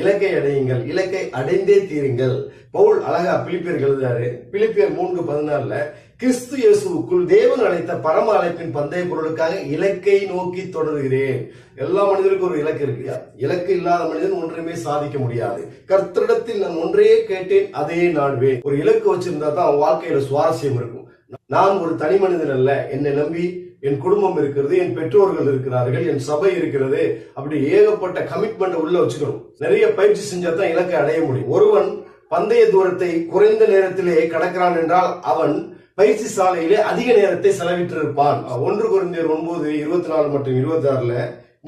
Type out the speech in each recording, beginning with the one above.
இலக்கை அடையுங்கள் இலக்கை அடைந்தே தீருங்கள். பவுல் அழகா பிலிப்பியர் எழுதுறாரு பிலிப்பியர் மூன்று பதினாலுல கிறிஸ்து இயேசுவுக்குள் தேவன் அழைத்த பரம அழைப்பின் பந்தய பொருளுக்காக இலக்கை நோக்கி தொடர்கிறேன். எல்லா மனிதருக்கும் ஒரு இலக்கு இருக்கு இலக்கு இல்லாத மனிதன் ஒன்றுமே சாதிக்க முடியாது. கர்த்தரிடத்தில் நான் ஒன்றையே கேட்டேன் அதே நாடுவேன் ஒரு இலக்கு வச்சிருந்தா தான் வாழ்க்கையில சுவாரஸ்யம் இருக்கும். நான் ஒரு தனி மனிதன் அல்ல என்னை நம்பி என் குடும்பம் இருக்கிறது என் பெற்றோர்கள் இருக்கிறார்கள் என் சபை இருக்கிறது அப்படி ஏகப்பட்ட கமிட்மெண்ட் உள்ள வச்சுக்கணும். நிறைய பயிற்சி செஞ்சா தான் இலக்கை அடைய முடியும். ஒருவன் பந்தய தூரத்தை குறைந்த நேரத்திலே கடக்கிறான் என்றால் அவன் பயிற்சி சாலையிலே அதிக நேரத்தை செலவிட்டிருப்பான். ஒன்று குறைந்தர் ஒன்பது இருபத்தி நாலு மற்றும் இருபத்தி ஆறுல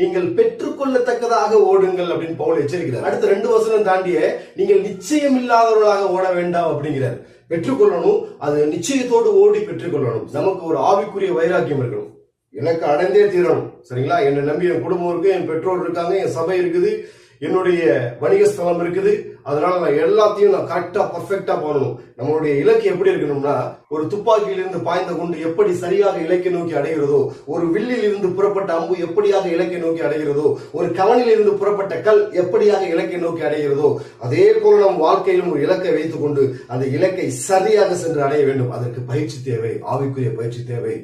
நீங்கள் பெற்றுக்கொள்ளத்தக்கதாக ஓடுங்கள் அப்படின்னு பவுல் எச்சரிக்கிறார். அடுத்த ரெண்டு வருஷம் தாண்டிய நீங்கள் நிச்சயம் இல்லாதவர்களாக ஓட வேண்டாம் அப்படிங்கிறார். பெற்றுக்கொள்ளணும். அது நிச்சயத்தோடு ஓடி பெற்றுக்கொள்ளணும். நமக்கு ஒரு ஆவிக்குரிய வைராக்கியம் இருக்கணும். எனக்கு அடைந்தே தீரணும். சரிங்களா? என்னை நம்பி என் குடும்பம் இருக்கு என் பெற்றோர் இருக்காங்க என் சபை இருக்குது என்னுடைய வணிக ஸ்தலம் இருக்குது. அதனால நான் எல்லாத்தையும் நான் கரெக்டா பர்ஃபெக்டா பண்ணணும். நம்மளுடைய இலக்கு எப்படி இருக்கணும்னா ஒரு துப்பாக்கியிலிருந்து பாய்ந்த குண்டு எப்படி சரியாக இலக்கை நோக்கி அடைகிறதோ ஒரு வில்லில் இருந்து புறப்பட்ட அம்பு எப்படியாக இலக்கை நோக்கி அடைகிறதோ ஒரு கவனிலிருந்து புறப்பட்ட கல் எப்படியாக இலக்கை நோக்கி அடைகிறதோ அதே போல நம் வாழ்க்கையிலும் ஒரு இலக்கை வைத்துக் கொண்டு அந்த இலக்கை சரியாக சென்று அடைய வேண்டும். அதற்கு பயிற்சி தேவை ஆவிக்குரிய பயிற்சி தேவை.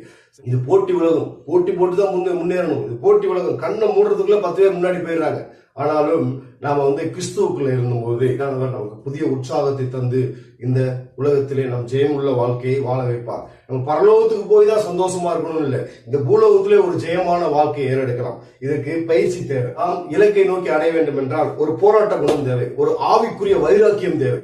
இது போட்டி உலகம். போட்டி போட்டு தான் முன்னே முன்னேறணும். இது போட்டி உலகம். கண்ணை மூடுறதுக்குள்ள பத்து பேர் முன்னாடி போயிடுறாங்க. ஆனாலும் நாம் வந்து கிறிஸ்துவுக்குள்ள இருந்தபோது ஆண்டவர் நமக்கு புதிய உற்சாகத்தை தந்து இந்த உலகத்திலே நம் ஜெயமுள்ள வாழ்க்கையை வாழ வைப்பார். நம்ம பரலோகத்துக்கு போய் தான் சந்தோஷமா இருக்கணும் இல்லை. இந்த பூலோகத்திலே ஒரு ஜெயமான வாழ்க்கையை ஏறெடுக்கலாம். இதற்கு பயிற்சி தேவை. நாம் இலக்கை நோக்கி அடைய வேண்டும் என்றால் ஒரு போராட்ட குணம் தேவை. ஒரு ஆவிக்குரிய வைராக்கியம் தேவை.